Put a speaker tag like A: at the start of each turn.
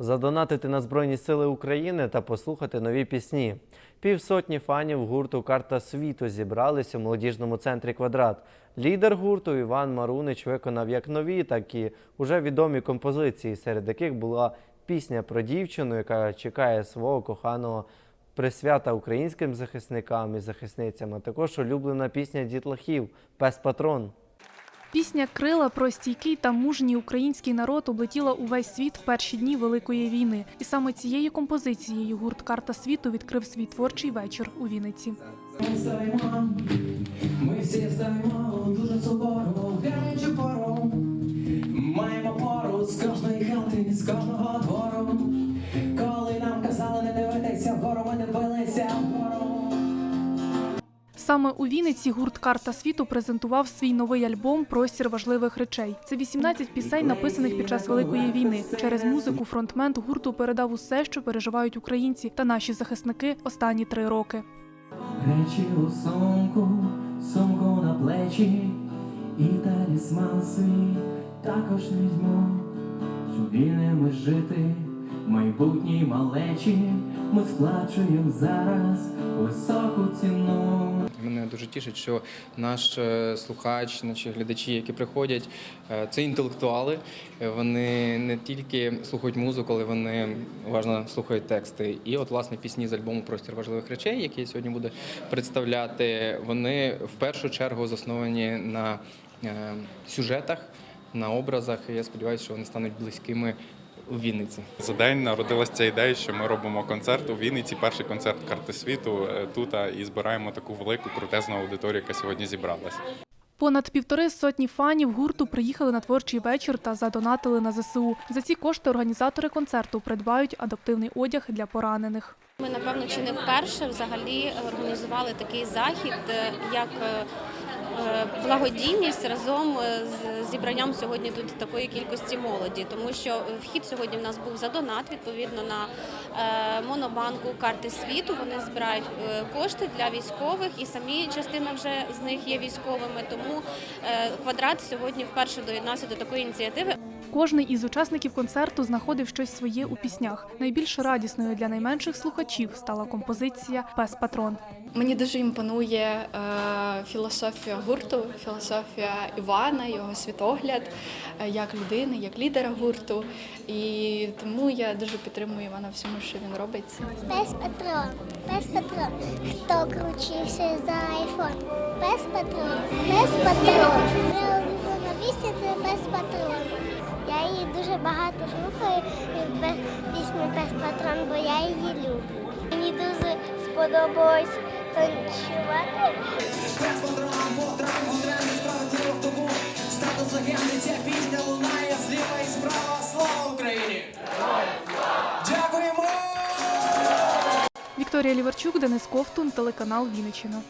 A: задонатити на Збройні Сили України та послухати нові пісні. Півсотні фанів гурту Карта світу зібрались у молодіжному центрі Квадрат. Лідер гурту Іван Марунич виконав як нові, так і уже відомі композиції, серед яких була пісня про дівчину, яка чекає свого коханого присвята українським захисникам і захисницям, а також улюблена пісня дітлахів Пес Патрон.
B: Пісня Крила про стійкий та мужній український народ облетіла увесь світ в перші дні Великої війни. І саме цією композицією гурт Карта світу відкрив свій творчий вечір у Вінниці.
C: Ми стоїмо, ми всі стоїмо дуже в гарячу пору. Маємо пору з кожної хати, з кожного двору.
B: Саме у Вінниці гурт Карта світу презентував свій новий альбом Простір важливих речей. Це 18 пісень, написаних під час Великої війни. Через музику фронтмен гурту передав усе, що переживають українці та наші захисники останні три роки.
C: Речі у сумку, сумку на плечі, і талісман свій також візьму, щоб вільними жити, майбутній малечі, ми сплачуємо зараз високу ціну.
D: Мене дуже тішить, що наш е, слухач, наші глядачі, які приходять, е, це інтелектуали. Вони не тільки слухають музику, але вони уважно слухають тексти. І от власне пісні з альбому Простір важливих речей, які я сьогодні буду представляти, вони в першу чергу засновані на е, сюжетах, на образах. І я сподіваюся, що вони стануть близькими у Вінниці.
E: За день народилася ця ідея, що ми робимо концерт у Вінниці, перший концерт карти світу е, тут і збираємо таку велику крутезну аудиторію, яка сьогодні зібралася.
B: Понад півтори сотні фанів гурту приїхали на творчий вечір та задонатили на ЗСУ. За ці кошти організатори концерту придбають адаптивний одяг для поранених.
F: Ми напевно чи не вперше взагалі організували такий захід, е, як е, благодійність разом е, з зібранням сьогодні тут такої кількості молоді, тому що вхід сьогодні в нас був за донат відповідно на е, монобанку карти світу. Вони збирають е, кошти для військових, і самі частина вже з них є військовими. Тому е, квадрат сьогодні вперше доєднався до такої ініціативи.
B: Кожний із учасників концерту знаходив щось своє у піснях. Найбільш радісною для найменших слухачів стала композиція Пес Патрон.
G: Мені дуже імпонує е, філософія гурту, філософія Івана, його світогляд е, як людини, як лідера гурту. І тому я дуже підтримую Івана всьому, що він робить.
H: Пес патрон, пес патрон. Хто кручився за айфон? Пес патрон, пес патрон. Моя улюблена пісня це пес патрон. Її дуже багато слухаю пісню Пес патрон, бо я її люблю. Мені дуже сподобалось танцювати.
C: Статус легенди, ця пісня лунає зліва і справа. Слава Україні! Дякуємо!
B: Вікторія Ліварчук, Денис Ковтун, телеканал Вінниччина.